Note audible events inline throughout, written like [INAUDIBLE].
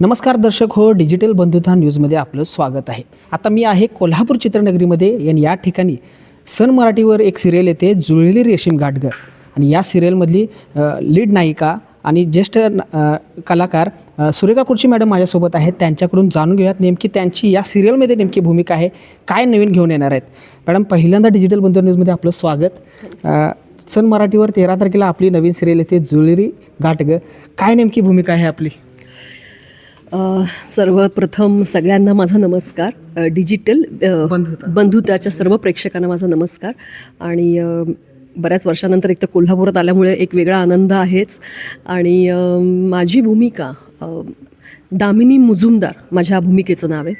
नमस्कार दर्शक हो डिजिटल बंधुता न्यूजमध्ये आपलं स्वागत आहे. आता मी आहे कोल्हापूर चित्रनगरीमध्ये आणि या ठिकाणी सन मराठीवर एक सिरियल येते जुळलेली रेशीम गाठगर आणि या सिरियलमधली लीड नायिका आणि ज्येष्ठ कलाकार सुरेखा कुर्ची मॅडम माझ्यासोबत आहेत. त्यांच्याकडून जाणून घेऊयात नेमकी त्यांची या सिरियलमध्ये नेमकी भूमिका आहे काय नवीन घेऊन येणार आहेत. मॅडम पहिल्यांदा डिजिटल बंधू न्यूजमध्ये आपलं स्वागत. सन मराठीवर तेरा तारखेला आपली नवीन सिरियल येते जुळलेली गाठगर काय नेमकी भूमिका आहे आपली? सर्वप्रथम सगळ्यांना माझा नमस्कार. डिजिटल. बंधुताच्या सर्व प्रेक्षकांना माझा नमस्कार. आणि बऱ्याच वर्षानंतर एक तर कोल्हापुरात आल्यामुळे एक वेगळा आनंद आहेच. आणि माझी भूमिका दामिनी मुजुमदार माझ्या भूमिकेचं नाव आहे.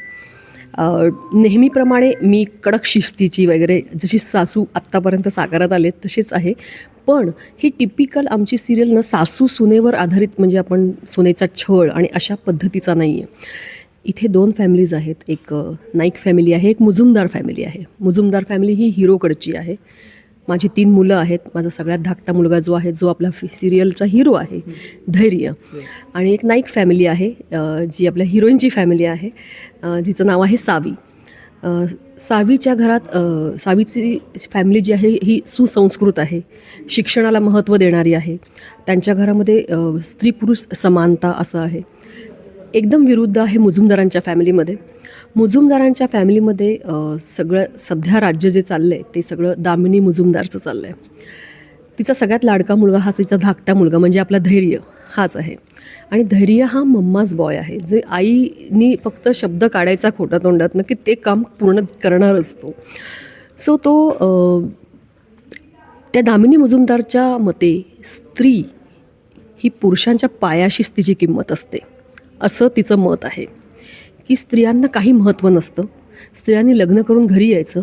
नेहमीप्रमाणे मी कडक शिस्तीची वगैरे जशी सासू आत्तापर्यंत साकारात आले तशीच आहे. पण ही टिपिकल आमची सिरियल ना सासू सुनेवर आधारित म्हणजे आपण सुनेचा छळ आणि अशा पद्धतीचा नाही आहे इथे दोन फॅमिलीज आहेत. एक नाईक फॅमिली आहे एक मुजुमदार फॅमिली आहे. मुजुमदार फॅमिली ही हिरोकडची आहे. माझी तीन मुलं आहेत माझा सगळ्यात धाकटा मुलगा जो आहे जो आपला फि सिरियलचा हिरो आहे धैर्य. आणि एक नाईक फॅमिली आहे जी आपल्या हिरोईनची फॅमिली आहे जिचं नाव आहे सावी. सावीच्या घरात सावीची फॅमिली जी आहे ही सुसंस्कृत आहे शिक्षणाला महत्त्व देणारी आहे. त्यांच्या घरामध्ये स्त्री पुरुष समानता असं आहे. एकदम विरुद्ध आहे मुजुमदारांच्या फॅमिलीमध्ये मुजुमदारांच्या फॅमिलीमध्ये सगळं सध्या राज्य जे चाललं आहे ते सगळं दामिनी मुजुमदारचं चाललं आहे तिचा सगळ्यात लाडका मुलगा हा तिचा धाकटा मुलगा म्हणजे आपला धैर्य हाच आहे. आणि धैर्य हा मम्माज बॉय आहे. जे आईनी फक्त शब्द काढायचा खोटा तोंडातनं की ते काम पूर्ण करणार असतो सो तो त्या दामिनी मुजुमदारच्या मते स्त्री ही पुरुषांच्या पायाशीच तिची किंमत असते. असं तिचं मत आहे. की स्त्रियांना काही महत्त्व नसतं. स्त्रियांनी लग्न करून घरी यायचं.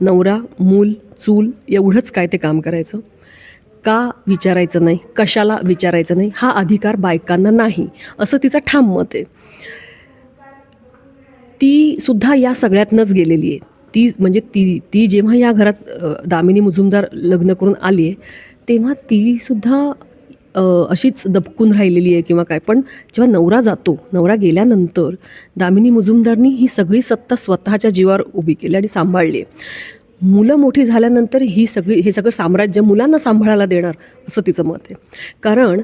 नवरा मूल चूल एवढंच काय ते काम करायचं. का विचारायचं नाही कशाला विचारायचं नाही हा अधिकार बायकांना नाही असं तिचं ठाम मत आहे. ती सुद्धा या सगळ्यातनंच गेलेली आहे. ती म्हणजे ती ती जेव्हा या घरात दामिनी मुजुमदार लग्न करून आली आहे तेव्हा ती सुद्धा अशीच दबकून राहिलेली आहे किंवा काय. पण जेव्हा नवरा जातो नवरा गेल्यानंतर दामिनी मुजुमदारनी ही सगळी सत्ता स्वतःच्या जीवावर उभी केली आणि सांभाळली आहे. मुलं मोठी झाल्यानंतर ही सगळी हे सगळं साम्राज्य मुलांना सांभाळायला देणार असं तिचं मत आहे. कारण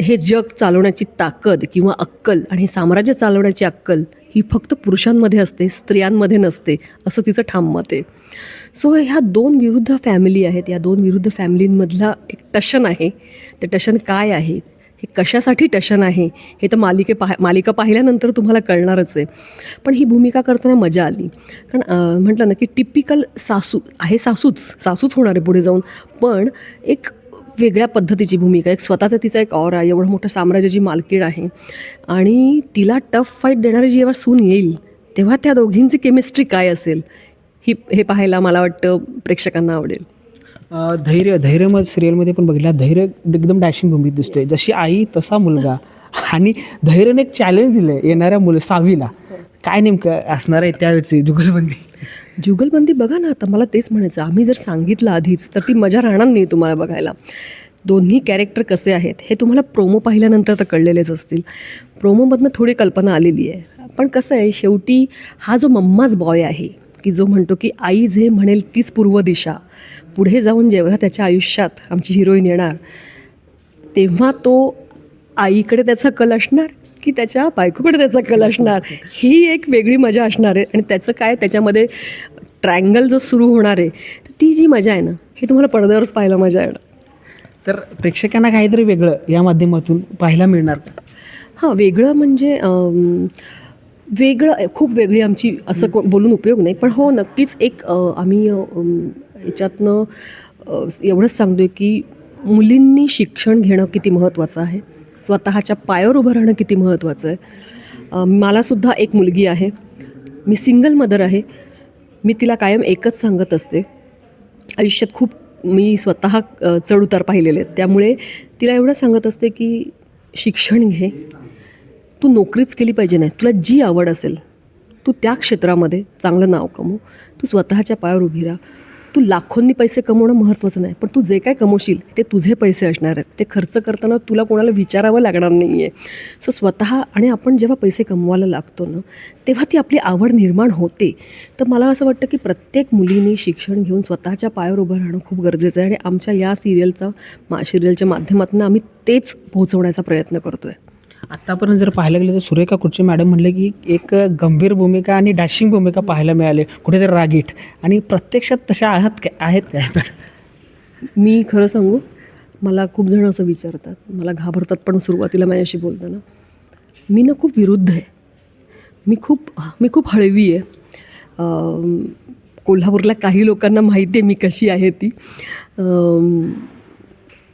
हे जग चालवण्याची ताकद किंवा अक्कल आणि हे साम्राज्य चालवण्याची अक्कल ही फक्त पुरुषांमध्ये असते स्त्रियांमध्ये नसते असं तिचं ठाम मत आहे. सो ह्या दोन विरुद्ध फॅमिली आहेत. या दोन विरुद्ध फॅमिलींमधला एक टशन आहे. ते टशन काय आहे? हे कशासाठी टशन आहे? हे तर मालिके पाह मालिका पाहिल्यानंतर तुम्हाला कळणारच आहे. पण ही भूमिका करताना मजा आली. कारण म्हटलं ना की टिपिकल सासू आहे सासूच. सासूच होणार आहे पुढे जाऊन. पण एक वेगळ्या पद्धतीची भूमिका एक स्वतःचा तिचा एक और आहे. एवढं मोठं साम्राज्याची मालकीण आहे. आणि तिला टफ फाईट देणारी जेव्हा सून येईल तेव्हा त्या दोघींची केमिस्ट्री काय असेल ही हे पाहायला मला वाटतं प्रेक्षकांना आवडेल. धैर्य धैर्य मग सिरियलमध्ये पण बघितलं. धैर्य एकदम डॅशिंग भूमिकेत दिसतोय. जशी आई तसा मुलगा. आणि धैर्यने एक चॅलेंज दिलं येणाऱ्या मुलं सावीला काय नेमकं असणार आहे त्यावेळेची जुगलबंदी? जुगलबंदी बघा ना आता मला तेच म्हणायचं आम्ही जर सांगितलं आधीच तर ती मजा राहणार नाही तुम्हाला बघायला. दोन्ही कॅरेक्टर कसे आहेत हे तुम्हाला प्रोमो पाहिल्यानंतर तर कळलेलेच असतील. प्रोमोमधनं थोडी कल्पना आलेली आहे. पण कसं आहे शेवटी हा जो मम्माज बॉय आहे की जो म्हणतो की आई जे म्हणेल तीच पूर्व दिशा. पुढे जाऊन जेव्हा त्याच्या आयुष्यात आमची हिरोईन येणार तेव्हा तो आईकडे त्याचा कल असणार की त्याच्या बायकोकडे त्याचा कल असणार? ही एक वेगळी मजा असणार आहे. आणि त्याचं काय? त्याच्यामध्ये ट्रँगल जो सुरू होणार आहे तर ती जी मजा आहे ना ही तुम्हाला पडद्यावरच पाहायला मजा येणार. तर प्रेक्षकांना काहीतरी वेगळं या माध्यमातून पाहायला मिळणार का? हां वेगळं म्हणजे वेगळं खूप वेगळी आमची असं को बोलून उपयोग नाही. पण हो नक्कीच एक आम्ही याच्यातनं एवढंच सांगतो आहे की मुलींनी शिक्षण घेणं किती महत्त्वाचं आहे. स्वतःच्या पायावर उभं राहणं किती महत्त्वाचं आहे. मलासुद्धा एक मुलगी आहे. मी सिंगल मदर आहे. मी तिला कायम एकच सांगत असते. आयुष्यात खूप मी स्वतः चढउतार पाहिलेले आहेत. त्यामुळे तिला एवढं सांगत असते की शिक्षण घे. तू नोकरीच केली पाहिजे नाही. तुला जी आवड असेल तू त्या क्षेत्रामध्ये चांगलं नाव कमव. तू स्वतःच्या पायावर उभी राहा. तू लाखोंनी पैसे कमवणं महत्त्वाचं नाही पण तू जे काय कमवशील ते तुझे पैसे असणार आहेत. ते खर्च करताना तुला कोणाला विचारावं लागणार नाही आहे सो स्वतः आणि आपण जेव्हा पैसे कमवायला लागतो ना तेव्हा ती आपली आवड निर्माण होते. तर मला असं वाटतं की प्रत्येक मुलीने शिक्षण घेऊन स्वतःच्या पायावर उभं राहणं खूप गरजेचं आहे आणि आमच्या या सिरियलचा मा सिरियलच्या माध्यमातून आम्ही तेच पोहोचवण्याचा प्रयत्न करतो आहे आत्तापर्यंत जर पाहायला गेलं तर सुरेखा कुर्ची मॅडम म्हणले की एक गंभीर भूमिका आणि डॅशिंग भूमिका पाहायला मिळाली कुठेतरी रागीट आणि प्रत्यक्षात तशा आहात काय आहेत काय मॅडम मी खरं सांगू मला खूप जण असं विचारतात मला घाबरतात पण सुरुवातीला माझ्याशी बोलताना. मी ना खूप विरुद्ध आहे. मी खूप मी खूप हळवी आहे. कोल्हापूरला काही लोकांना माहिती आहे मी कशी आहे ती.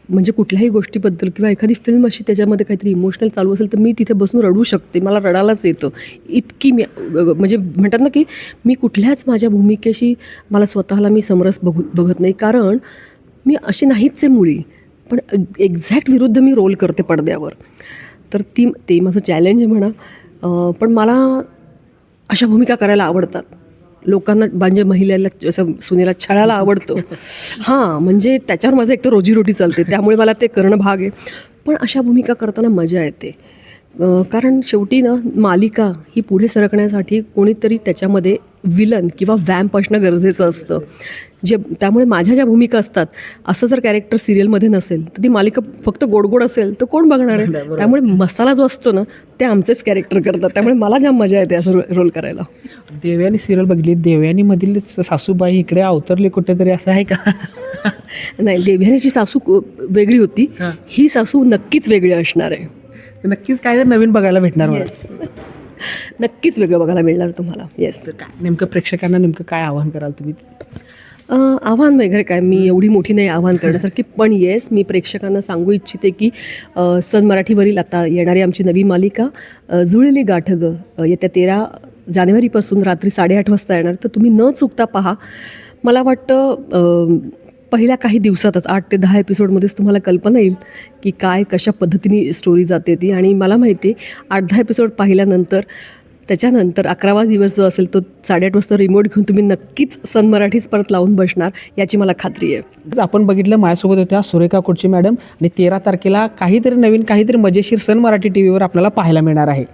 म्हणजे कुठल्याही गोष्टीबद्दल किंवा एखादी फिल्म अशी त्याच्यामध्ये काहीतरी इमोशनल चालू असेल तर मी तिथे बसून रडू शकते. मला रडायलाच येतं. इतकी मी म्हणजे म्हणतात ना की मी कुठल्याच माझ्या भूमिकेशी मला स्वतःला मी समरस बघू बघत नाही. कारण मी अशी नाहीच आहे मुळी. पण एक्झॅक्ट विरुद्ध मी रोल करते पडद्यावर. तर ती ते माझं चॅलेंज आहे म्हणा. पण मला अशा भूमिका करायला आवडतात. लोकांना म्हणजे महिलेला असं सुनेला छळायला आवडतं. हां म्हणजे त्याच्यावर माझं एक तर रोजीरोटी चालते त्यामुळे मला ते करणं भाग आहे. पण अशा भूमिका करताना मजा येते. कारण शेवटी ना मालिका ही पुढे सरकण्यासाठी कोणीतरी त्याच्यामध्ये विलन किंवा वॅम्प असणं गरजेचं असतं. जे त्यामुळे माझ्या ज्या भूमिका असतात असं जर कॅरेक्टर सिरियलमध्ये नसेल तर ती मालिका फक्त गोडगोड असेल तर कोण बघणार आहे? त्यामुळे मसाला जो असतो ना ते आमचेच कॅरेक्टर करतात. त्यामुळे मला जाम मजा येते असं रोल करायला. देवयानी सिरियल बघितली. देवयानीमधील सासूबाई इकडे अवतरली कुठेतरी असं आहे का? [LAUGHS] नाही देव्यानीची सासू वेगळी होती. ही सासू नक्कीच वेगळी असणार आहे. नक्कीच काय तर नवीन बघायला भेटणार मला. [LAUGHS] नक्कीच वेगळं बघायला मिळणार तुम्हाला. येस तर काय? नेमकं प्रेक्षकांना नेमकं काय आवाहन कराल तुम्ही? आव्हान वगैरे काय मी एवढी मोठी नाही आव्हान करण्यासारखी पण येस मी प्रेक्षकांना सांगू इच्छिते की अ, सन मराठीवरील आता येणारी आमची नवी मालिका अ, जुळली गाठ ग. अ, येत्या तेरा जानेवारीपासून रात्री साडेआठ वाजता येणार तर तुम्ही न चुकता पहा. मला वाटतं अ, पहिल्या काही दिवसातच आठ ते दहा एपिसोडमध्येच तुम्हाला कल्पना येईल की काय कशा पद्धतीने स्टोरी जाते ती. आणि मला माहिती आहे आठ दहा एपिसोड पाहिल्यानंतर त्याच्यानंतर अकरावा दिवस जो असेल तो साडेआठ वाजता रिमोट घेऊन तुम्ही नक्कीच सन मराठीच परत लावून बसणार याची मला खात्री आहे. आपण बघितलं माझ्यासोबत होत्या सुरेखा कुडची मॅडम आणि तेरा तारखेला काहीतरी नवीन काहीतरी मजेशीर सन मराठी टी व्हीवर आपल्याला पाहायला मिळणार आहे.